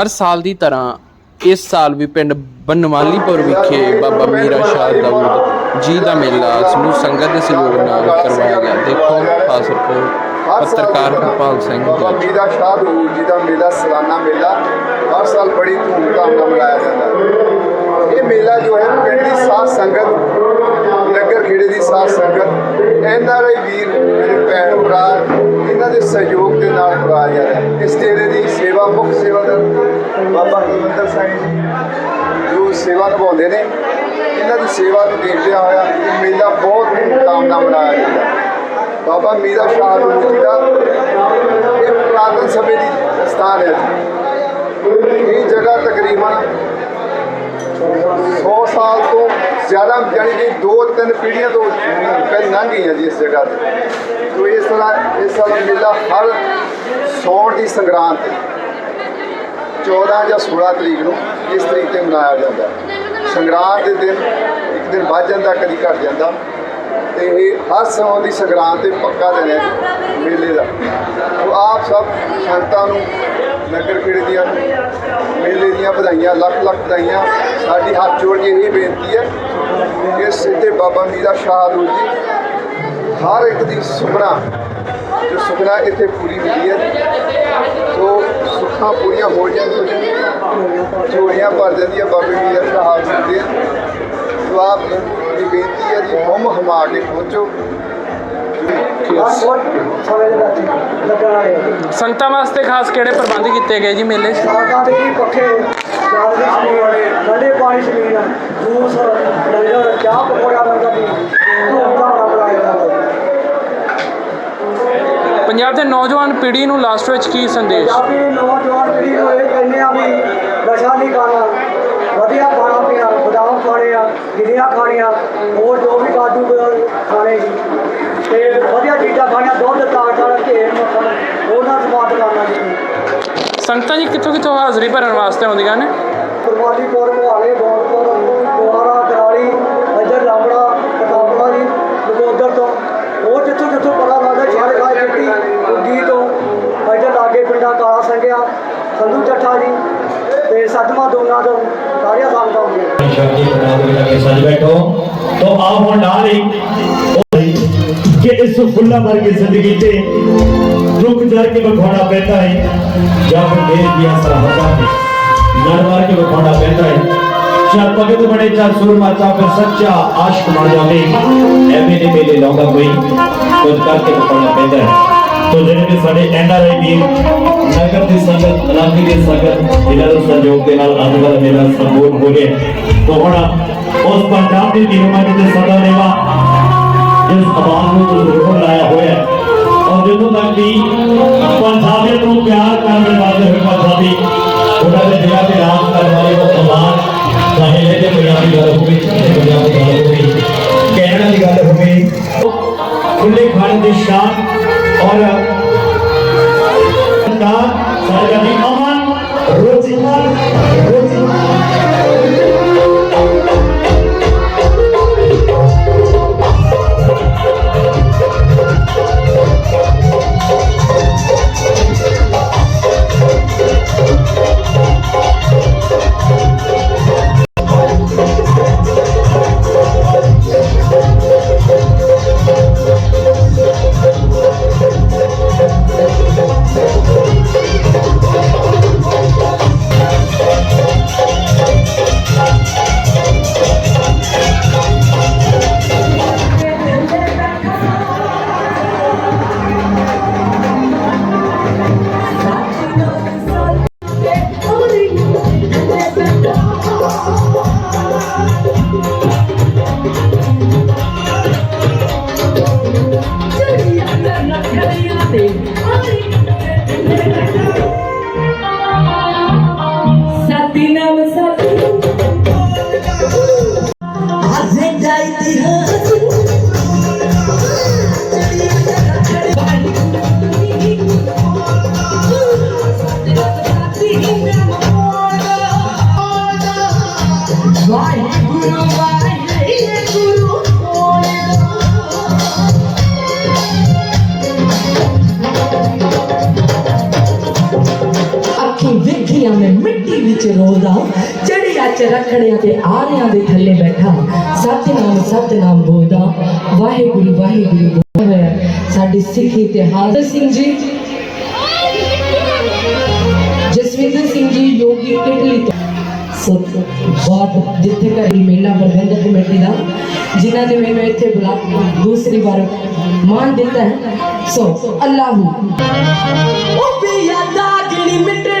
ਹਰ ਸਾਲ ਦੀ ਤਰ੍ਹਾਂ ਇਸ ਸਾਲ ਵੀ ਪਿੰਡ ਬਨਵਾਲੀਪੁਰ ਵਿਖੇ ਬਾਬਾ ਮੀਰਾ ਸ਼ਾਹ ਦਾਊਦ ਜੀ ਦਾ ਮੇਲਾ ਸਮੂਹ ਸੰਗਤ ਦੇ ਸਹਿਯੋਗ ਨਾਲ ਕਰਵਾਇਆ ਗਿਆ। ਦੇਖੋ, ਖਾਸ ਰਿਪੋਰਟ, ਪੱਤਰਕਾਰ ਹਰਪਾਲ ਸਿੰਘ ਬਾਬਾ ਜੀ ਮੀਰਾ ਸ਼ਾਹ ਦੂਰ ਜੀ ਦਾ ਮੇਲਾ, ਸਾਲਾਨਾ ਮੇਲਾ, ਹਰ ਸਾਲ ਬੜੀ ਧੂਮਧਾਮ ਨਾਲ ਮਨਾਇਆ ਜਾਂਦਾ ਹੈ। ਇਹ ਮੇਲਾ ਜੋ ਹੈ, ਪਿੰਡ ਦੀ ਸਾਧ ਸੰਗਤ ਨਗਰ ਖੇੜੇ ਦੀ ਸਾਧ ਸੰਗਤ ਐਨਆਰਆਈ ਵੀਰ, ਮੇਰੇ ਭੈਣ ਭਰਾ ਇਹਨਾਂ ਦੇ ਸਹਿਯੋਗ ਦੇ ਨਾਲ ਕਰਵਾਇਆ ਜਾ ਰਿਹਾ ਹੈ ਇਸ ਡੇਰੇ ਦੀ ਸੇਵਾ, ਮੁੱਖ ਸੇਵਾਦਾਰ ਬਾਬਾ ਹਰਿਮੰਦਰ ਸਾਹਿਬ ਜੀ ਜੋ ਸੇਵਾ ਨਿਭਾਉਂਦੇ ਨੇ, ਇਹਨਾਂ ਦੀ ਸੇਵਾ ਨੂੰ ਦੇਖਦਿਆਂ ਹੋਇਆ ਇਹ ਮੇਲਾ ਬਹੁਤ ਧੂਮਧਾਮ ਨਾਲ ਮਨਾਇਆ ਜਾਂਦਾ ਹੈ। ਬਾਬਾ ਮੀਰਾ ਸ਼ਾਹ ਜੀ ਦਾ ਇਹ ਪੁਰਾਤਨ ਸਮੇਂ ਦੀ ਸਥਾਨ ਹੈ। ਇਹ ਜਗ੍ਹਾ ਤਕਰੀਬਨ 100 ਸਾਲ ਤੋਂ ਜ਼ਿਆਦਾ ਯਾਨੀ ਕਿ ਦੋ ਤਿੰਨ ਪੀੜ੍ਹੀਆਂ ਤੋਂ ਪਹਿਲਾਂ ਲੰਘ ਗਈਆਂ ਜੀ ਇਸ ਜਗ੍ਹਾ ਤੇ। ਤੋ ਇਸ ਤਰ੍ਹਾਂ ਇਸ ਸਾਲ ਮੇਲਾ ਹਰ ਸੌਣ ਦੀ ਸੰਗਰਾਂਦ ਤੇ 14 ਜਾਂ 16 ਤਰੀਕ ਨੂੰ ਇਸ ਤਰੀਕ ਤੇ ਮਨਾਇਆ ਜਾਂਦਾ। ਸੰਗਰਾਂਦ ਦੇ ਦਿਨ ਇੱਕ ਦਿਨ ਵੱਧ ਜਾਂਦਾ, ਕਦੀ ਘਟ ਜਾਂਦਾ। ਤੇ ਇਹ ਹਰ ਸੌਣ ਦੀ ਸੰਗਰਾਂਦ ਤੇ ਪੱਕਾ ਦਿਨ ਹੈ ਮੇਲੇ ਦਾ। ਸੋ ਆਪ ਸਭ ਸੰਗਤਾਂ ਨੂੰ, ਨਗਰ ਖੇੜੇ ਦੀਆਂ ਨੂੰ ਮੇਲੇ ਦੀਆਂ ਵਧਾਈਆਂ, ਲੱਖ ਲੱਖ ਵਧਾਈਆਂ। ਸਾਡੀ ਹੱਥ ਜੋੜ ਕੇ ਇਹ ਬੇਨਤੀ ਹੈ ਕਿ ਸਿੱਧੇ ਬਾਬਾ ਮੀਰਾ ਸ਼ਾਹ ਨੂੰ ਜੀ, ਹਰ ਇੱਕ ਦੀ ਸੁਪਨਾ, ਜੋ ਸੁਪਨਾ ਇੱਥੇ ਪੂਰੀ ਹੁੰਦੀ ਹੈ ਸੋ ਸੁੱਖਾਂ ਪੂਰੀਆਂ ਹੋ ਜਾਣ ਕੁਝ ਝੋਲੀਆਂ ਭਰ ਜਾਂਦੀਆਂ ਬਾਬੇ ਮੀਰਾ ਸ਼ਾਹ ਜੀ ਦੇ ਸੋ ਆਪ ਦੀ ਬੇਨਤੀ ਹੈ ਜੀ ਹਮ ਹਮਾ ਕੇ ਪਹੁੰਚੋ। ਸੰਗਤਾਂ ਵਾਸਤੇ ਖਾਸ ਕਿਹੜੇ ਪ੍ਰਬੰਧ ਕੀਤੇ ਗਏ ਜੀ ਮੇਲੇ 'ਚ? ਸਾਡਾ ਦੇ ਜੀ ਪੱਖੇ ਚਾਹ ਦੀ ਸ਼ਮੀਨ ਠੰਡੇ ਪਾਣੀ ਸ਼ਮੀਨ ਜੂਸ ਲੰਗਰ ਚਾਹ ਪਕੌੜਾ ਲੰਗਰ ਦੀ ਧੂਮਧਾਮ ਨਾਲ ਬਣਾਇਆ ਜਾਂਦਾ ਪੰਜਾਬ ਦੇ ਨੌਜਵਾਨ ਪੀੜ੍ਹੀ ਨੂੰ ਲਾਸਟ ਵਿੱਚ ਕੀ ਸੰਦੇਸ਼? ਪੰਜਾਬੀ ਨੌਜਵਾਨ ਪੀੜ੍ਹੀ ਨੂੰ ਇਹ ਕਹਿੰਦੇ ਆ ਵੀ ਨਸ਼ਾ ਨਹੀਂ ਕਰਨਾ ਵਧੀਆ ਖਾਣਾ ਪੀਣਾ ਬਦਾਮ ਖਾਣੇ ਆ ਗਿਰੀਆਂ ਖਾਣੀਆਂ ਹੋਰ ਜੋ ਵੀ ਕਾਜੂ ਖਾਣੇ ਜੀ ਤੇ ਵਧੀਆ ਚੀਜ਼ਾਂ ਖਾਣੀਆਂ ਦੁੱਧ ਤਾਕਤ ਘੇ ਮੱਖਣ ਉਹਨਾਂ ਸਵਾਦ ਕਰਨਾ ਜੀ ਸੰਗਤਾਂ ਜੀ ਕਿੱਥੋਂ ਕਿੱਥੋਂ ਹਾਜ਼ਰੀ ਭਰਨ ਵਾਸਤੇ ਆਉਂਦੀਆਂ ਨੇ? ਕੁਰਬਾਨੀਪੁਰ ਮੁਹਾਲੇ डाली कि इस फुला भर की ज़िंदगी से रुक डर के बखौड़ा बहता है जब देर दिया सराहता है। नरवार के बखौड़ा बहता है। चार भगत बने, चार सुरमा चा फिर सच्चा आशिक बन जावे ऐ मेरे मेले लौंगा कोई कुछ करके बखौड़ा बहता है। तो जिनके साढ़े एनआरआई टीम नगर की संगत इलाके की संगत इन्होंने सहयोग के नाल अनवर मेरा संबोध हो गए तो हम ਅੱਜ ਦਾ ਮੇਲਾ ਸੰਪੂਰਨ ਹੋ ਗਿਆ ਤੋ ਹੁਣ ਉਸ ਪੰਜਾਬ ਦੀ ਨਿਰਮਾਣ ਦੇ ਸਦਾ ਲੇਵਾ ਜਿਸ ਆਵਾਜ਼ ਨੂੰ ਜ਼ਰੂਰ ਲਾਇਆ ਹੋਇਆ ਹੈ। ਔਰ ਜਦੋਂ ਤੱਕ ਵੀ ਪੰਜਾਬੀਅਤ ਨੂੰ ਪਿਆਰ ਕਰਨ ਵਾਲੇ ਹੋਏ ਪੰਜਾਬੀ ਉਹਨਾਂ ਦੇ ਦਿਲਾਂ ਤੇ ਰਾਜ ਕਰਨ ਵਾਲੇ ਉਹ ਆਵਾਜ਼ ਚਾਹੇ ਇਹ ਤੇ ਪੰਜਾਬੀ ਗੱਲ ਹੋਵੇ ਚਾਹੇ ਪੰਜਾਬੀ ਗੱਲ ਹੋਵੇ você. ਅੱਖੀ ਮੈਂ ਮਿੱਟੀ ਵਿੱਚ ਰੋਦਾ ਚੜਿਆ ਚ ਰੱਖੜਿਆਂ ਤੇ ਆਰਿਆਂ ਦੇ ਥੱਲੇ ਬੈਠਾ। ਸਤਨਾਮ ਸਤਨਾਮ ਬੋਲਦਾ, ਵਾਹਿਗੁਰੂ ਵਾਹਿਗੁਰੂ ਹੋਇਆ ਸਾਡੇ ਸਿੱਖ ਇਤਿਹਾਸ ਸਿੰਘ ਜੀ। ਜਸਵਿੰਦਰ ਸਿੰਘ ਜੀ, ਯੋਗੀ ਇਟਲੀ ਤੋਂ। ਸੋ, ਬਹੁਤ ਜਿੱਥੇ ਕਰੀ ਮੇਲਾ ਪ੍ਰਬੰਧਕ ਕਮੇਟੀ ਦਾ, ਜਿਨ੍ਹਾਂ ਨੇ ਮੈਨੂੰ ਇੱਥੇ ਬੁਲਾ ਦੂਸਰੀ ਵਾਰ ਮਾਨ ਦਿੱਤਾ ਹੈ। ਸੋ, ਅੱਲਾਹੂ ਉਹ ਵੀ ਯਾਦਾ ਜਿਹੜੀ ਮਿਟਣੇ